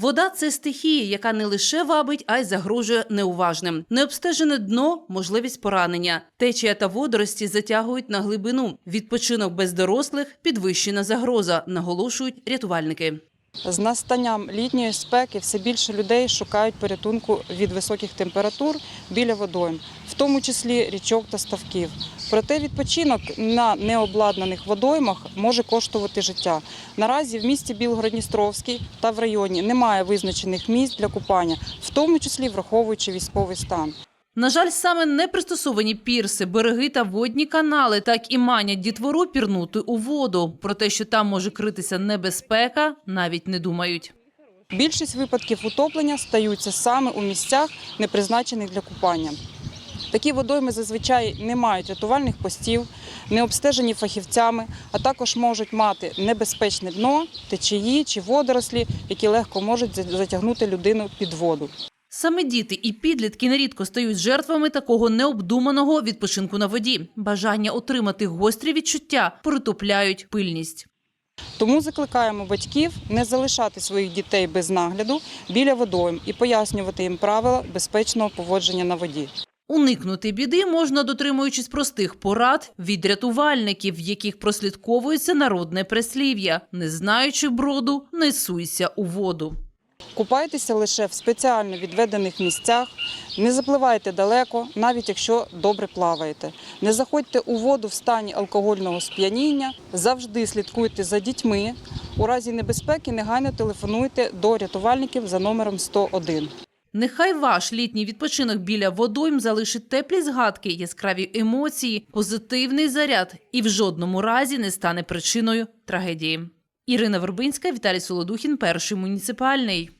Вода це стихія, яка не лише вабить, а й загрожує неуважним. Необстежене дно можливість поранення. Течія та водорості затягують на глибину. Відпочинок без дорослих підвищена загроза, наголошують рятувальники. З настанням літньої спеки все більше людей шукають порятунку від високих температур біля водойм, в тому числі річок та ставків. Проте відпочинок на необладнаних водоймах може коштувати життя. Наразі в місті Білгород-Дністровський та в районі немає визначених місць для купання, в тому числі враховуючи військовий стан. На жаль, саме непристосовані пірси, береги та водні канали так і манять дітвору пірнути у воду. Про те, що там може критися небезпека, навіть не думають. Більшість випадків утоплення стаються саме у місцях, не призначених для купання. Такі водойми зазвичай не мають рятувальних постів, не обстежені фахівцями, а також можуть мати небезпечне дно, течії чи водорослі, які легко можуть затягнути людину під воду. Саме діти і підлітки нерідко стають жертвами такого необдуманого відпочинку на воді. Бажання отримати гострі відчуття притупляють пильність. Тому закликаємо батьків не залишати своїх дітей без нагляду біля водойм і пояснювати їм правила безпечного поводження на воді. Уникнути біди можна, дотримуючись простих порад від рятувальників, в яких прослідковується народне прислів'я: не знаючи броду, не суйся у воду. Купайтеся лише в спеціально відведених місцях, не запливайте далеко, навіть якщо добре плаваєте. Не заходьте у воду в стані алкогольного сп'яніння, завжди слідкуйте за дітьми. У разі небезпеки негайно телефонуйте до рятувальників за номером 101. Нехай ваш літній відпочинок біля водойм залишить теплі згадки, яскраві емоції, позитивний заряд і в жодному разі не стане причиною трагедії. Ірина Вербинська, Віталій Солодухін, перший муніципальний.